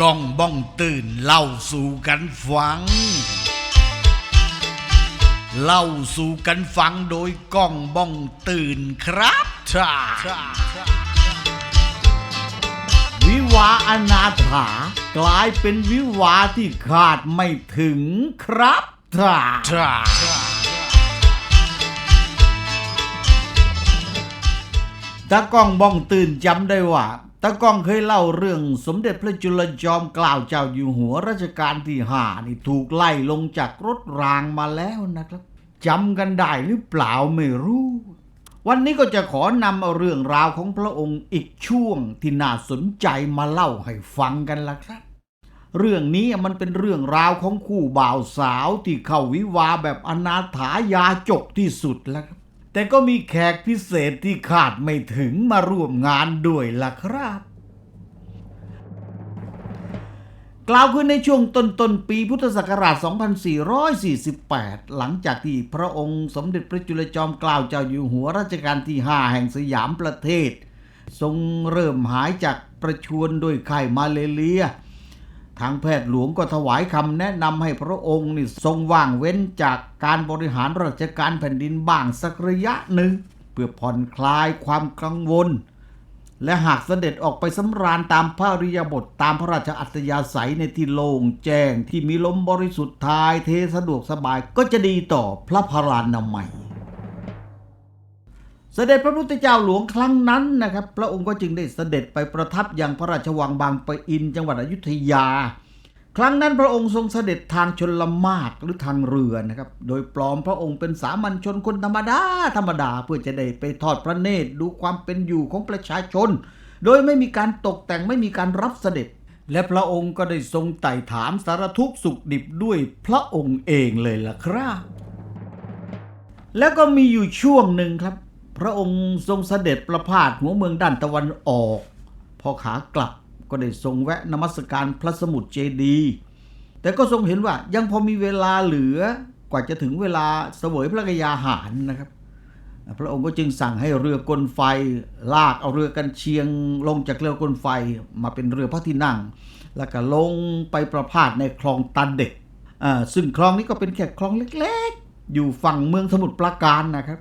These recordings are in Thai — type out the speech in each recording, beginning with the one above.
กล้องบ้องตื่นเล่าสู่กันฟัง เล่าสู่กันฟังโดยกล้องบ้องตื่นครับท่าวิวาอนาถากลายเป็นวิวาที่คาดไม่ถึงครับท่าท่าตากล้องบ้องตื่นจำได้ว่า ตากล้องเคยเล่าเรื่องสมเด็จพระจุลจอมเกล้าเจ้าอยู่หัวรัชกาลที่ห้านี่ถูกไล่ลงจากรถรางมาแล้วนะครับจำกันได้หรือเปล่าไม่รู้ วันนี้ก็จะขอนำเอาเรื่องราวของพระองค์อีกช่วงที่น่าสนใจมาเล่าให้ฟังกันละครับ เรื่องนี้มันเป็นเรื่องราวของคู่บ่าวสาวที่เข้าวิวาแบบอนาถายาจกที่สุดแล้วครับ แต่ก็มีแขกพิเศษที่คาดไม่ถึงมาร่วมงานด้วยล่ะครับ กล่าวขึ้นในช่วงต้นต้นๆปีพุทธศักราช 2448 หลังจากที่พระองค์สมเด็จพระจุลจอมเกล้าเจ้าอยู่หัวรัชกาลที่ 5 แห่งสยามประเทศ ทรงเริ่มหายจากประชวรด้วยไข้มาเลเรีย ทางแพทย์หลวงก็ถวายคำแนะนำให้พระองค์นี่ทรงว่างเว้นจากการบริหารราชการแผ่นดินบ้างสักระยะหนึ่ง เพื่อผ่อนคลายความกังวล และหากเสด็จออกไปสำราญตามพระริยบทตามพระราชอัธยาศัยในที่โล่งแจ้งที่มีลมบริสุทธิ์ทายเทสะดวกสบายก็จะดีต่อพระพลานามัย เสด็จพระพุทธเจ้าหลวงครั้งนั้นนะครับ พระองค์ก็จึงได้เสด็จไปประทับยังพระราชวังบางปะอินจังหวัดอยุธยา ครั้งนั้นพระองค์ทรงเสด็จทางชนละมากหรือทางเรือนะครับ โดยปลอมพระองค์เป็นสามัญชนคนธรรมดาธรรมดาเพื่อจะได้ไปทอดพระเนตรดูความเป็นอยู่ของประชาชน โดยไม่มีการตกแต่งไม่มีการรับเสด็จ และพระองค์ก็ได้ทรงไต่ถามสารทุกข์สุขดิบด้วยพระองค์เองเลยล่ะครับ แล้วก็มีอยู่ช่วงหนึ่งครับ พระองค์ทรงเสด็จประพาสหัวเมืองด้านตะวันออก พอขากลับก็ได้ทรงแวะนมัสการพระสมุทรเจดี แต่ก็ทรงเห็นว่ายังพอมีเวลาเหลือกว่าจะถึงเวลาเสวยพระกยาหารนะครับ พระองค์ก็จึงสั่งให้เรือกลไฟลากเอาเรือกันเชียงลงจากเรือกลไฟมาเป็นเรือพระที่นั่ง แล้วก็ลงไปประพาสในคลองตันเด็กซึ่งคลองนี้ก็เป็นแค่คลองเล็กๆ อยู่ฝั่งเมืองสมุทรปราการนะครับ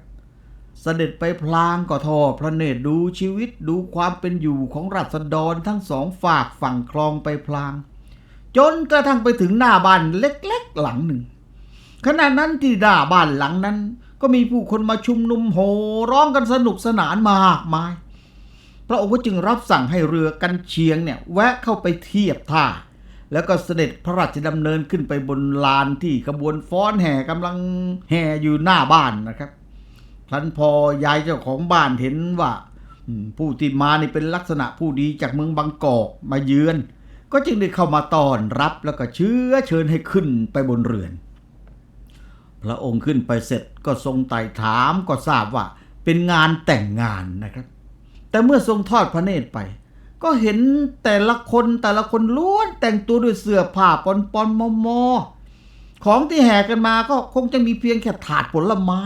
เสด็จไปพลางก็ทอพระเนตรดูชีวิตดูความเป็นอยู่ของราษฎรทั้งสองฝากฝั่งคลองไปพลาง จนกระทั่งไปถึงหน้าบ้านเล็กๆหลังหนึ่ง ขณะนั้นที่หน้าบ้านหลังนั้น ก็มีผู้คนมาชุมนุมโห่ร้องกันสนุกสนานมากมาย พระองค์ก็จึงรับสั่งให้เรือกันเชียงเนี่ยแวะเข้าไปเทียบท่า แล้วก็เสด็จพระราชดำเนินขึ้นไปบนลานที่ขบวนฟ้อนแห่กำลังแห่อยู่หน้าบ้านนะครับ ครั้นพอยายเจ้าของบ้านเห็นว่าผู้ที่มานี่เป็นลักษณะผู้ดีจากเมืองบางกอกมาเยือน ก็จึงได้เข้ามาต้อนรับแล้วก็เชื้อเชิญให้ขึ้นไปบนเรือน พระองค์ขึ้นไปเสร็จก็ทรงไต่ถามก็ทราบว่าเป็นงานแต่งงานนะครับ แต่เมื่อทรงทอดพระเนตรไป ก็เห็นแต่ละคนแต่ละคนล้วนแต่งตัวด้วยเสื้อผ้าปอนปอนมอมอของที่แห่กันมาก็คงจะมีเพียงแค่ถาดผลไม้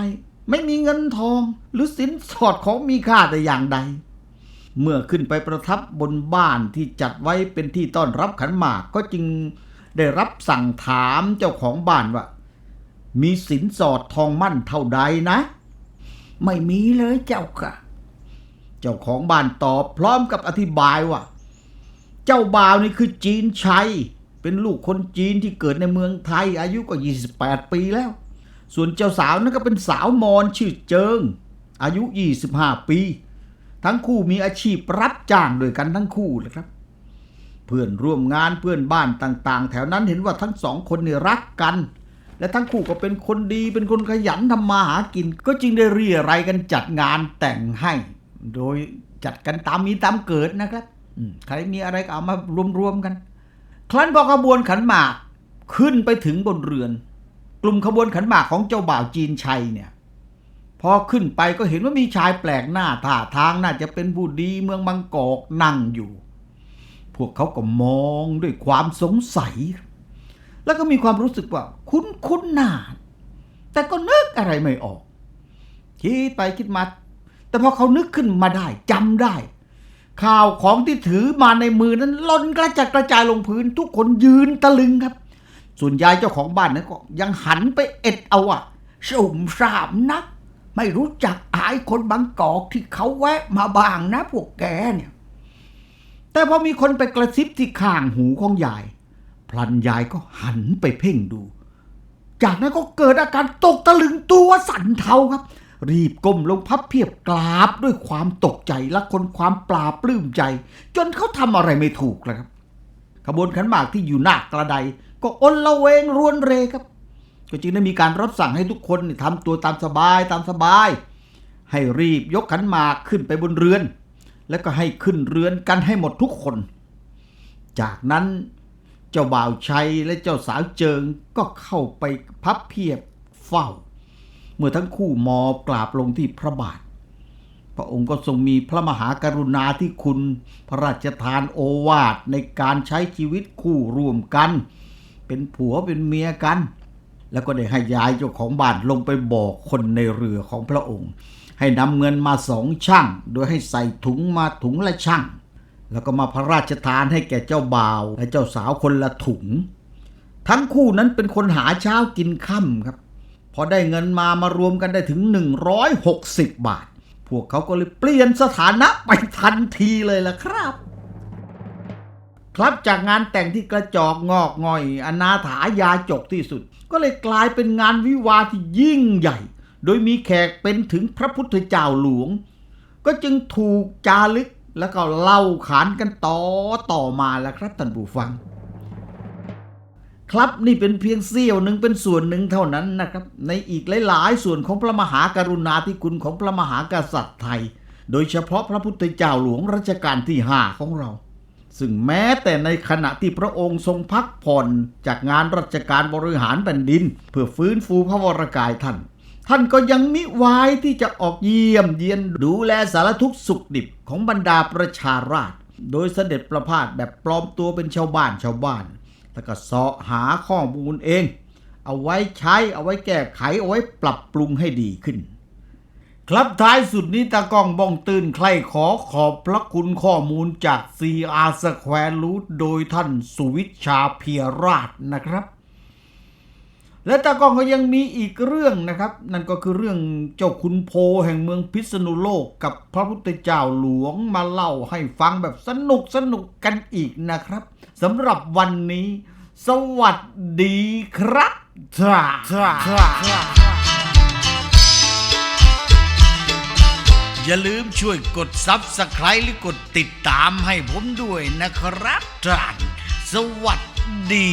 ไม่มีเงินทองหรือสินสอดของมีค่าแต่อย่างใด เมื่อขึ้นไปประทับบนบ้านที่จัดไว้เป็นที่ต้อนรับขันหมากก็จึงได้รับสั่งถามเจ้าของบ้านว่า มีสินสอดทองมั่นเท่าใดนะ ไม่มีเลยเจ้าค่ะ เจ้าของบ้านตอบพร้อมกับอธิบายว่า เจ้าบ่าวนี่คือจีนชัย เป็นลูกคนจีนที่เกิดในเมืองไทย อายุก็ 28 ปีแล้ว ส่วนเจ้าสาวนั่นก็เป็นสาวมอญชื่อเจิง อายุ 25 ปี ทั้งคู่มีอาชีพรับจ้างด้วยกันทั้งคู่เลยครับ เพื่อนร่วมงานเพื่อนบ้านต่างๆ แถวนั้นเห็นว่าทั้งสองคนนี่รักกัน และทั้งคู่ก็เป็นคนดีเป็นคนขยันทำมาหากิน ก็จึงได้เรียอะไรกันจัดงานแต่งให้ โดยจัดกันตามมีตามเกิดนะครับใครมีอะไรก็เอามารวมๆกัน ครั้นพอขบวนขันหมากขึ้นไปถึงบนเรือน กลุ่มขบวนขันหมากของเจ้าบ่าวจีนชัยเนี่ยพอขึ้นไปก็เห็นว่ามีชายแปลกหน้าท่าทางน่าจะเป็นผู้ดีเมืองบางกอกนั่งอยู่ พวกเขาก็มองด้วยความสงสัย แล้วก็มีความรู้สึกว่า คุ้นคุ้นหน้า แต่ก็นึกอะไรไม่ออก คิดไปคิดมา แต่พอเขานึกขึ้นมาได้จำได้ ข่าวของที่ถือมาในมือนั้นล่นกระจัดกระจายลงพื้นทุกคนยืนตะลึงครับ ส่วนยายเจ้าของบ้านนั้นก็ยังหันไปเอ็ดเอาอะสุ่มสามนัก ไม่รู้จักอายคนบางกอกที่เขาแวะมาบางนะพวกแกเนี่ย แต่พอมีคนไปกระซิบที่ข้างหูของยาย พลันยายก็หันไปเพ่งดู จากนั้นก็เกิดอาการตกตะลึงตัวสั่นเทาครับ รีบก้มลงพับเพียบกราบด้วยความตกใจและคนความปลาปลื้มใจ จนเขาทำอะไรไม่ถูกแล้วครับขบวนขันหมากที่อยู่หน้ากระได ก็อนละเวงรวนเรครับ ก็จึงได้มีการรับสั่งให้ทุกคนทำตัวตามสบายตามสบาย ให้รีบยกขันหมากขึ้นไปบนเรือน แล้วก็ให้ขึ้นเรือนกันให้หมดทุกคน จากนั้นเจ้าบ่าวชัยและเจ้าสาวเจิงก็เข้าไปพับเพียบเฝ้า เมื่อทั้งคู่มอบกราบลงที่พระบาท พระองค์ก็ทรงมีพระมหากรุณาธิคุณ พระราชทานโอวาทในการใช้ชีวิตคู่ร่วมกัน เป็นผัวเป็นเมียกัน แล้วก็ได้ให้ยายเจ้าของบ้านลงไปบอกคนในเรือของพระองค์ ให้นำเงินมาสองช่าง โดยให้ใส่ถุงมาถุงละช่าง แล้วก็มาพระราชทานให้แก่เจ้าบ่าว และเจ้าสาวคนละถุง ทั้งคู่นั้นเป็นคนหาเช้ากินค่ำครับ พอได้เงินมามารวมกันได้ถึง 160 บาท พวกเขาก็เลยเปลี่ยนสถานะไปทันทีเลยล่ะครับ ครับจากงานแต่งที่กระจอกงอกง่อย อนาถายาจกที่สุด ก็เลยกลายเป็นงานวิวาที่ยิ่งใหญ่ โดยมีแขกเป็นถึงพระพุทธเจ้าหลวง ก็จึงถูกจารึกแล้วก็เล่าขานกันต่อต่อมาแล้วครับท่านผู้ฟัง ครับนี่เป็นเพียงเสี้ยวหนึ่งเป็นส่วนหนึ่งเท่านั้นนะครับ ในอีกหลายๆ ส่วนของพระมหากรุณาธิคุณของพระมหากษัตริย์ไทย โดยเฉพาะพระพุทธเจ้าหลวงรัชกาลที่ห้าของเรา ซึ่งแม้แต่ในขณะที่พระองค์ทรงพักผ่อนจากงานราชการบริหารแผ่นดิน เพื่อฟื้นฟูพระวรากายท่าน ท่านก็ยังมิวายที่จะออกเยี่ยมเยียนดูแลสารทุกสุขดิบของบรรดาประชาราษฎรโดยเสด็จประพาสแบบปลอมตัวเป็นชาวบ้านชาวบ้านแล้วก็เสาะหาข้อมูลเอง เอาไว้ใช้เอาไว้แก้ไขเอาไว้ปรับปรุงให้ดีขึ้น ครับท้ายสุดนี้ตากล้องบ้องตื่นใครขอขอบพระคุณข้อมูลจาก CR Square Root โดยท่านสุวิชชาเพียราชนะครับ และตากล้องก็ยังมีอีกเรื่องนะครับ นั่นก็คือเรื่องเจ้าคุณโพแห่งเมืองพิษณุโลกกับพระพุทธเจ้าหลวงมาเล่าให้ฟังแบบสนุกสนุกกันอีกนะครับสำหรับวันนี้ สวัสดีครับ อย่าลืมช่วยกดซับสไคร b e หรือกดติดตามให้ผมด้วยนะครับท่านสวัสดี